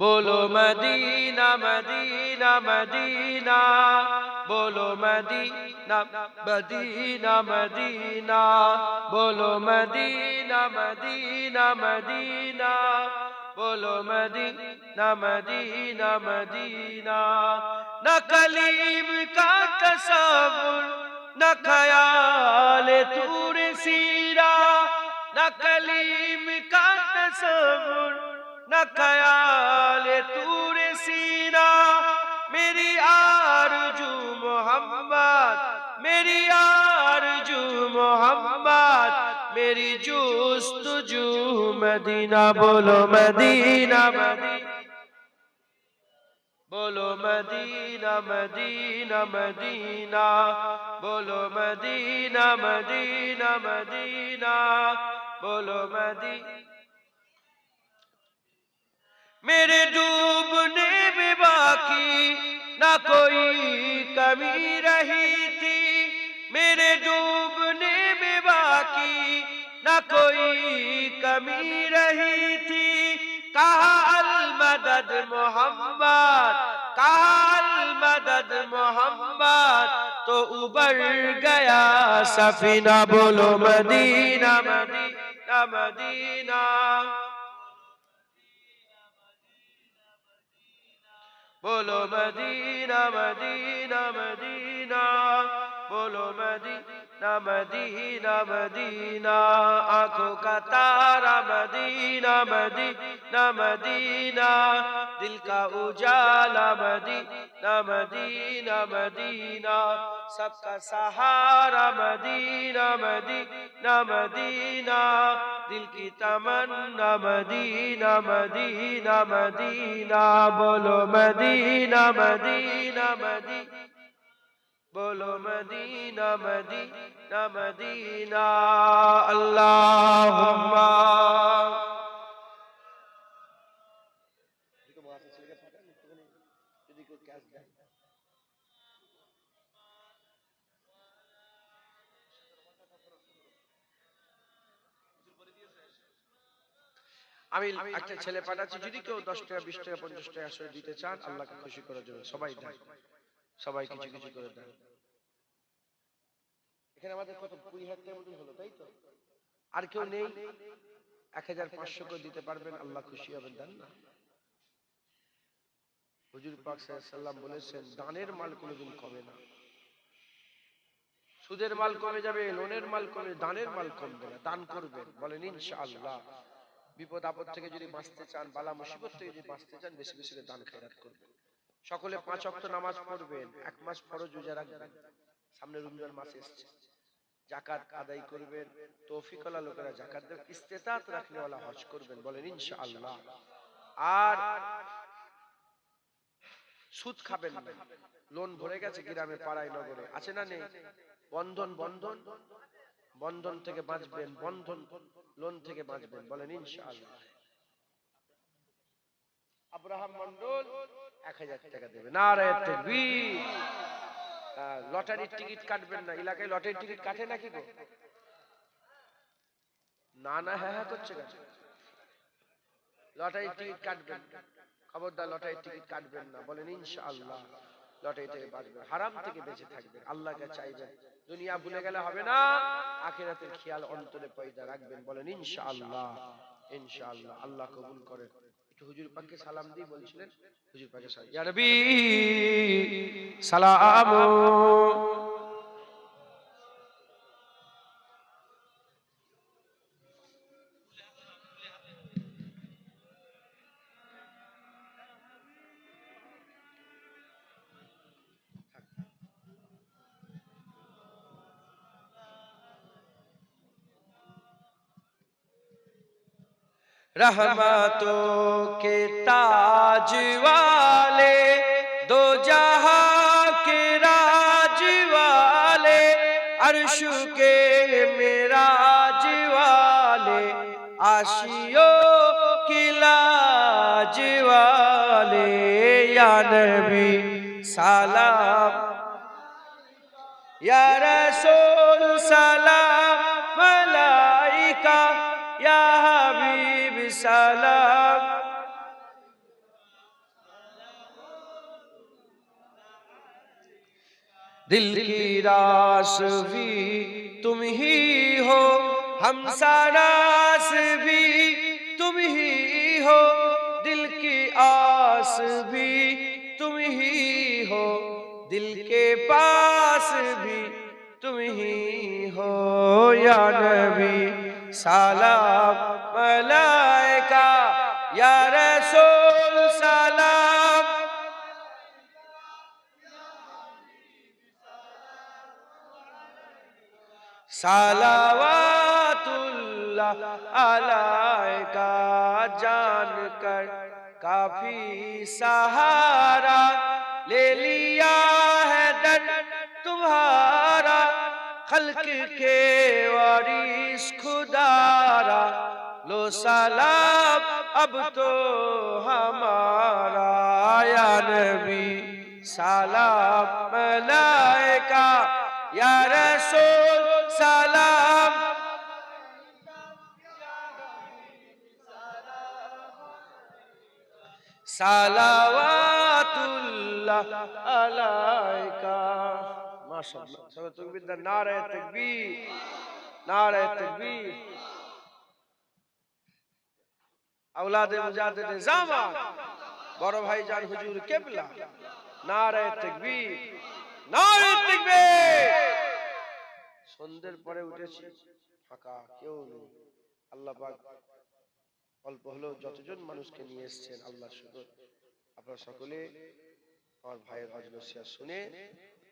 বলো Medina Medina Medina. বলো Medina Medina Medina. বলো মদিনা মদিনা মদিনা। বলো মদিনা মদিনা মদিনা। না কলিম কা তসবুর, না খয়াল তুর কা তসবুর نہ خیال تور سینا میری آرجو محمد، میری آرجو محمد، میری جوست جو مدینہ، بولو مدینہ مدینہ، بولو مدینہ مدینہ مدینہ، بولو مدینہ مدینہ مدینہ، بولو مدینہ میرے ڈوبنے میں باقی نہ کوئی کمی رہی تھی۔ میرے ڈوبنے میں باقی نہ کوئی کمی رہی تھی۔ کہا المدد محمد، کہا المدد محمد، تو ابر گیا سفینہ، بولو مدینہ مدینہ مدینہ۔ بولو مدینہ مدینہ مدینہ، بولو مدینہ مدینہ مدینہ، آنکھوں کا تارا، مدینہ مدینہ مدینہ، دل کا اجالا، مدینہ مدینہ مدینہ सबका सहारा मदीना मदीना मदीना दिल की तमन्ना मदीना मदीना मदीना बोलो मदीना मदीना मदीना बोलो मदीना मदीना मदीना अल्लाहुम्मा আমি একটা ছেলে পাঠাচ্ছি যদি কেউ দশ টাকা বিশ টাকা পঞ্চাশ টাকা আসলে দিতে চান আল্লাহকে খুশি করার জন্য সবাই দেয় সবাই কিছু কিছু করে দেয় এখানে আমাদের কত কুড়ি হাজার মতন হলো তাই তো? আর কেউ নেই। এক হাজার পাঁচশো করে দিতে পারবেন আল্লাহ খুশি হবেন দেন না। হুজুর পাক সাল্লাম বলেছেন দানের মাল কোনোদিন কমে না। সুদের মাল কমে যাবে লোনের মাল কমে দানের মাল কমবে না দান করবেন বলেন ইনশাআল্লাহ। বিপদ আপদ থেকে যদি বাঁচতে চান, বালা মুসিবত থেকে যদি বাঁচতে চান, বেশি বেশি দান খেরাত করবেন। সকলে পাঁচ অক্ত নামাজ পড়বেন, এক মাস ফরজ রোজা রাখবেন। সামনে রমজান মাস এসছে। জাকাত আদায় করবেন তৌফিকওয়ালা লোকেরা জাকাত দেবেন ইস্তেতাত রাখনেওয়ালা হজ করবেন, বলেন ইনশাআল্লাহ। আর সুদ খাবেন না। লোন ভরে গেছে গ্রামে, পাড়ায়, নগরে। আছে না নেই? বন্ধন বন্ধন? বন্ধন থেকে বাঁচবেন বন্ধন লোন থেকে বাঁচবেন বলেন ইনশাআল্লাহ। আব্রাহাম মন্ডল এক হাজার টাকা দেবে। না রে লটারির টিকিট কাটবেন না। এলাকায় লটারির টিকিট কাটে নাকি গো? না না হ্যাঁ হ্যাঁ করছে কেন? লটারির টিকিট কাটবেন। খবরদার লটারির টিকিট কাটবেন না বলেন ইনশাআল্লাহ। লটারি থেকে হারাম থেকে বেঁচে থাকবেন। আল্লাহকে চাইবেন, দুনিয়া ভুলে গেলে হবে না, আখেরাতের খেয়াল অন্তরে পয়দা রাখবেন বলেন, ইনশাআল্লাহ ইনশাআল্লাহ, আল্লাহ কবুল করেন। হুজুর পাককে সালাম দিয়ে বলছিলেন, হুজুর পাকে সালাম। ইয়া নবী, সালাম رحمتوں کے تاج والے، دو جہاں کے راج والے، عرش کے میراج والے آشیوں کی لاج والے، یا نبی سلام، یا رسول سلام، ملائکہ، یا حبیب سلام. دل کی راس بھی تم ہی ہو، ہم ساراس بھی تم ہی ہو۔ دل کی آس بھی تم ہی ہو، دل کے پاس بھی تم ہی ہو۔ یا نبی، سلام علیہ سالوات اللہ علیہ جان کر کافی سہارا لے لیا ہے در تمہارا، خلق کے وارث خدارا۔ لو سلام، اب تو ہمارا یا نبی۔ سلام، ملائکہ، یا رسول۔ বড় ভাই যান হুজুর কেবলা। নারায় তাকবীর। নারায় তাকবীর। সন্ধ্যের পরে উঠেছি। ফাঁকা কেউ নেই। আল্লাহ পাক অল্প হলেও যতজন মানুষকে নিয়ে এসছেন আল্লাহ শুধু আপনারা সকলে আমার ভাইয়ের অজলসিয়া শুনে